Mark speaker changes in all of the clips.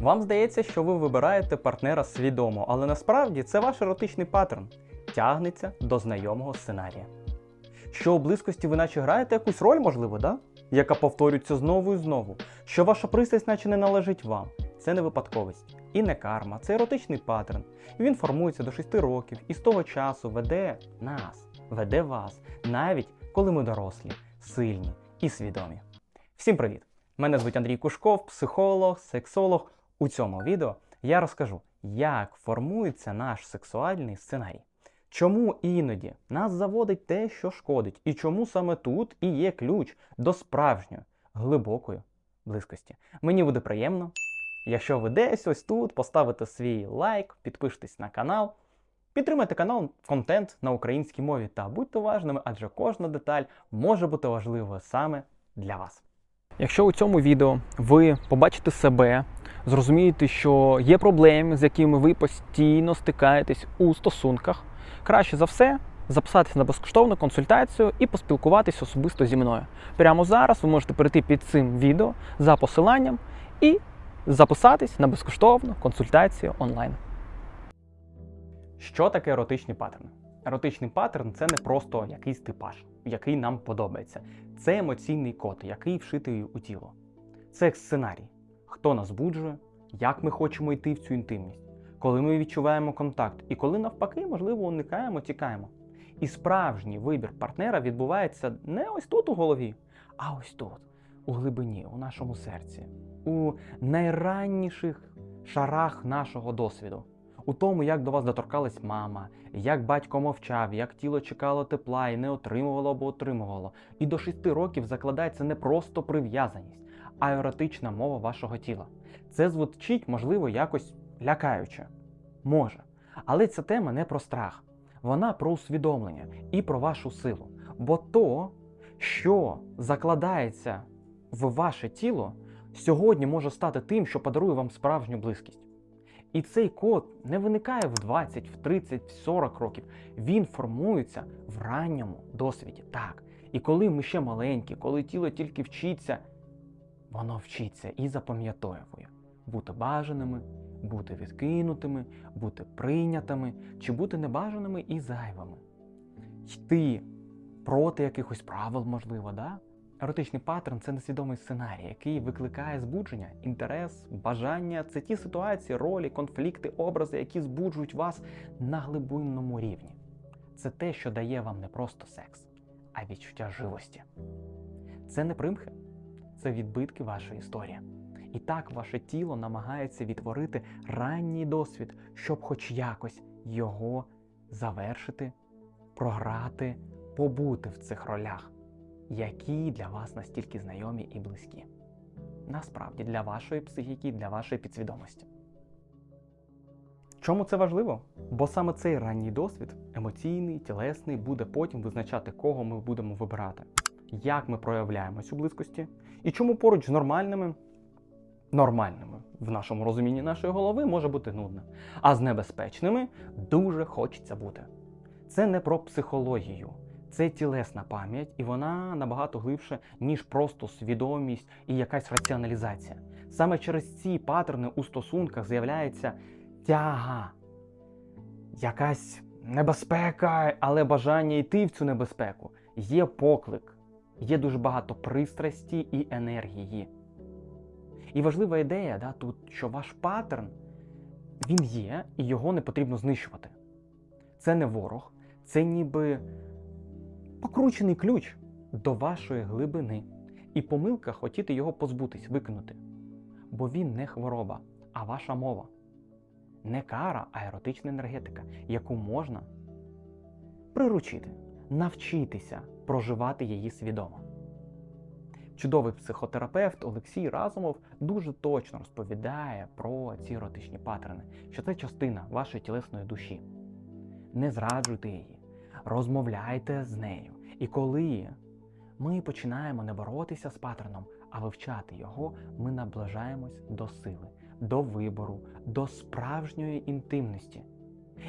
Speaker 1: Вам здається, що ви вибираєте партнера свідомо, але насправді це ваш еротичний паттерн тягнеться до знайомого сценарія. Що у близькості ви наче граєте якусь роль, можливо, да? яка повторюється знову і знову, що ваша пристрасть наче не належить вам. Це не випадковість і не карма, це еротичний паттерн. Він формується до 6 років і з того часу веде нас, веде вас, навіть коли ми дорослі, сильні і свідомі. Всім привіт! Мене звуть Андрій Кушков, психолог, сексолог. У цьому відео я розкажу, як формується наш сексуальний сценарій. Чому іноді нас заводить те, що шкодить, і чому саме тут і є ключ до справжньої, глибокої близькості. Мені буде приємно, якщо ви десь ось тут поставите свій лайк, підпишитесь на канал, підтримайте канал, контент на українській мові та будьте уважними, адже кожна деталь може бути важливою саме для вас. Якщо у цьому відео ви побачите себе, зрозумієте, що є проблеми, з якими ви постійно стикаєтесь у стосунках, краще за все записатися на безкоштовну консультацію і поспілкуватись особисто зі мною. Прямо зараз ви можете перейти під цим відео за посиланням і записатись на безкоштовну консультацію онлайн. Що таке еротичні паттерни? Еротичний паттерн це не просто якийсь типаж, який нам подобається. Це емоційний код, який вшитий у тіло. Це сценарій, хто нас буджує, як ми хочемо йти в цю інтимність, коли ми відчуваємо контакт, і коли навпаки, можливо, уникаємо, тікаємо. І справжній вибір партнера відбувається не ось тут у голові, а ось тут, у глибині, у нашому серці, у найранніших шарах нашого досвіду. У тому, як до вас доторкалась мама, як батько мовчав, як тіло чекало тепла і не отримувало або отримувало. І до шести років закладається не просто прив'язаність, а еротична мова вашого тіла. Це звучить, можливо, якось лякаюче. Може. Але ця тема не про страх, вона про усвідомлення і про вашу силу. Бо то, що закладається в ваше тіло, сьогодні може стати тим, що подарує вам справжню близькість. І цей код не виникає в 20, в 30, в 40 років. Він формується в ранньому досвіді. Так. І коли ми ще маленькі, коли тіло тільки вчиться, воно вчиться і запам'ятовує бути бажаними, бути відкинутими, бути прийнятими чи бути небажаними і зайвими. Йти проти якихось правил, можливо, да? Еротичний паттерн це несвідомий сценарій, який викликає збудження, інтерес, бажання. Це ті ситуації, ролі, конфлікти, образи, які збуджують вас на глибинному рівні. Це те, що дає вам не просто секс, а відчуття живості. Це не примхи, це відбитки вашої історії. І так ваше тіло намагається відтворити ранній досвід, щоб хоч якось його завершити, програти, побути в цих ролях які для вас настільки знайомі і близькі. Насправді для вашої психіки, для вашої підсвідомості. Чому це важливо? Бо саме цей ранній досвід, емоційний, тілесний, буде потім визначати, кого ми будемо вибирати, як ми проявляємось у близькості, і чому поруч з нормальними, нормальними в нашому розумінні нашої голови може бути нудно, а з небезпечними дуже хочеться бути. Це не про психологію. Це тілесна пам'ять, і вона набагато глибше, ніж просто свідомість і якась раціоналізація. Саме через ці паттерни у стосунках з'являється тяга, якась небезпека, але бажання йти в цю небезпеку. Є поклик, є дуже багато пристрасті і енергії. І важлива ідея да, тут, що ваш паттерн він є, і його не потрібно знищувати. Це не ворог, це ніби покручений ключ до вашої глибини, і помилка хотіти його позбутись, викинути. Бо він не хвороба, а ваша мова. Не кара, а еротична енергетика, яку можна приручити, навчитися проживати її свідомо. Чудовий психотерапевт Олексій Разумов дуже точно розповідає про ці еротичні паттерни, що це частина вашої тілесної душі. Не зраджуйте її, розмовляйте з нею. І коли ми починаємо не боротися з паттерном, а вивчати його, ми наближаємось до сили, до вибору, до справжньої інтимності.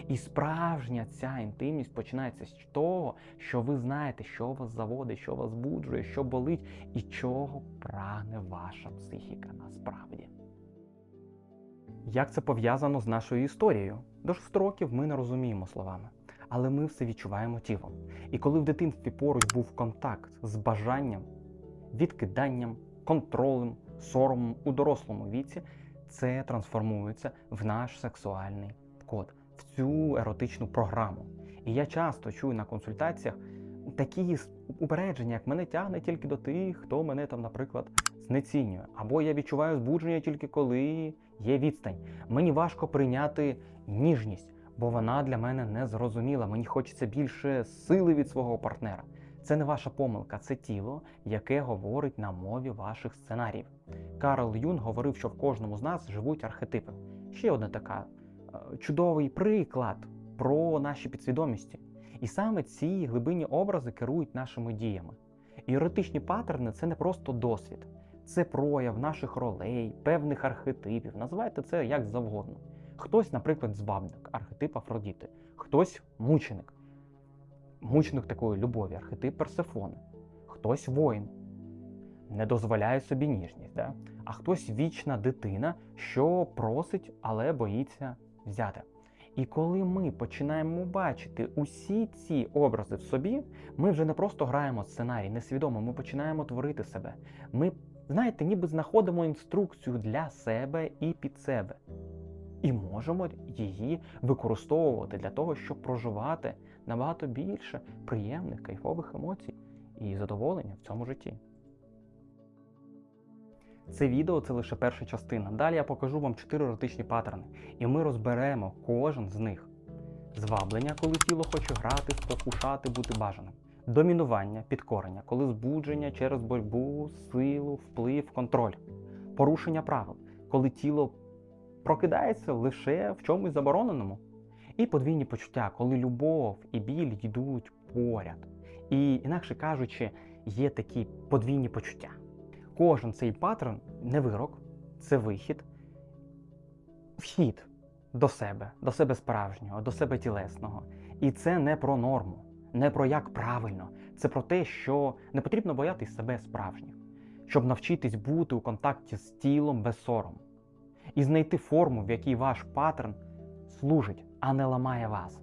Speaker 1: І справжня ця інтимність починається з того, що ви знаєте, що вас заводить, що вас буджує, що болить і чого прагне ваша психіка насправді. Як це пов'язано з нашою історією? До шести років ми не розуміємо словами, але ми все відчуваємо тілом. І коли в дитинстві поруч був контакт з бажанням, відкиданням, контролем, соромом у дорослому віці, це трансформується в наш сексуальний код, в цю еротичну програму. І я часто чую на консультаціях такі упередження, як мене тягне тільки до тих, хто мене там, наприклад, знецінює. Або я відчуваю збудження тільки коли є відстань. Мені важко прийняти ніжність, бо вона для мене не зрозуміла. Мені хочеться більше сили від свого партнера. Це не ваша помилка, це тіло, яке говорить на мові ваших сценаріїв. Карл Юн говорив, що в кожному з нас живуть архетипи. Ще одна така е, чудовий приклад про наші підсвідомості. І саме ці глибинні образи керують нашими діями. Еротичні паттерни це не просто досвід, це прояв наших ролей, певних архетипів. Називайте це як завгодно. Хтось, наприклад, збабник, архетип Афродіти, хтось мученик, мученик такої любові, архетип Персефони, хтось воїн, не дозволяє собі ніжність, да? а хтось вічна дитина, що просить, але боїться взяти. І коли ми починаємо бачити усі ці образи в собі, ми вже не просто граємо сценарій, несвідомо, ми починаємо творити себе. Ми, знаєте, ніби знаходимо інструкцію для себе і під себе. І можемо її використовувати для того, щоб проживати набагато більше приємних кайфових емоцій і задоволення в цьому житті. Це відео це лише перша частина. Далі я покажу вам чотири еротичні паттерни, і ми розберемо кожен з них. Зваблення, коли тіло хоче грати, спокушати, бути бажаним. Домінування, підкорення, коли збудження через боротьбу, силу, вплив, контроль. Порушення правил, коли тіло прокидається лише в чомусь забороненому. І подвійні почуття, коли любов і біль йдуть поряд. І, інакше кажучи, є такі подвійні почуття. Кожен цей паттерн не вирок, це вихід, вхід до себе, до себе справжнього, до себе тілесного. І це не про норму, не про як правильно. Це про те, що не потрібно боятись себе справжніх, щоб навчитись бути у контакті з тілом без сорому. І знайти форму, в якій ваш паттерн служить, а не ламає вас.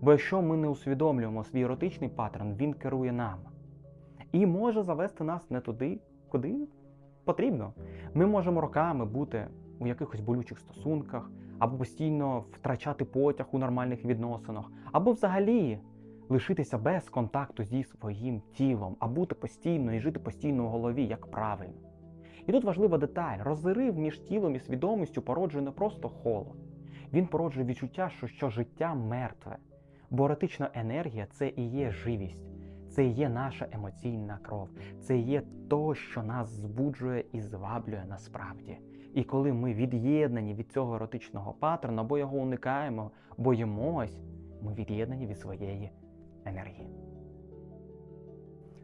Speaker 1: Бо якщо ми не усвідомлюємо свій еротичний паттерн, він керує нами. І може завести нас не туди, куди потрібно. Ми можемо роками бути у якихось болючих стосунках, або постійно втрачати потяг у нормальних відносинах, або взагалі лишитися без контакту зі своїм тілом, а бути постійно і жити постійно у голові, як правильно. І тут важлива деталь: розрив між тілом і свідомістю породжує не просто холод. Він породжує відчуття, що, що життя мертве. Бо еротична енергія це і є живість, це і є наша емоційна кров, це і є то, що нас збуджує і зваблює насправді. І коли ми від'єднані від цього еротичного паттерну, або його уникаємо, боїмось, ми від'єднані від своєї енергії.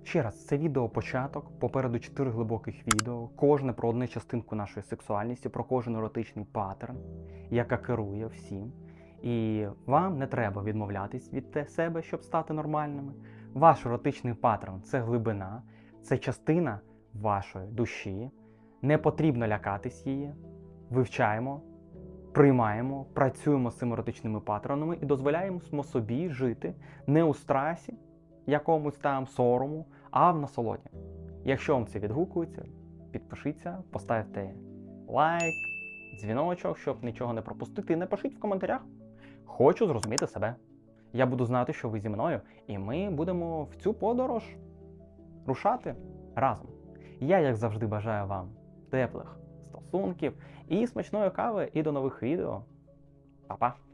Speaker 1: Ще раз, це відео початок. Попереду чотири глибоких відео, кожне про одну частинку нашої сексуальності, про кожен еротичний паттерн, яка керує всім. І вам не треба відмовлятись від себе, щоб стати нормальними. Ваш еротичний паттерн це глибина, це частина вашої душі. Не потрібно лякатись її. Вивчаємо, приймаємо, працюємо з цими еротичними паттернами і дозволяємо собі жити не у страсі, якомусь там сорому, а в насолоді. Якщо вам це відгукується, підпишіться, поставте лайк, дзвіночок, щоб нічого не пропустити. І напишіть в коментарях. Хочу зрозуміти себе. Я буду знати, що ви зі мною, і ми будемо в цю подорож рушати разом. Я, як завжди, бажаю вам теплих стосунків і смачної кави, і до нових відео. Па-па!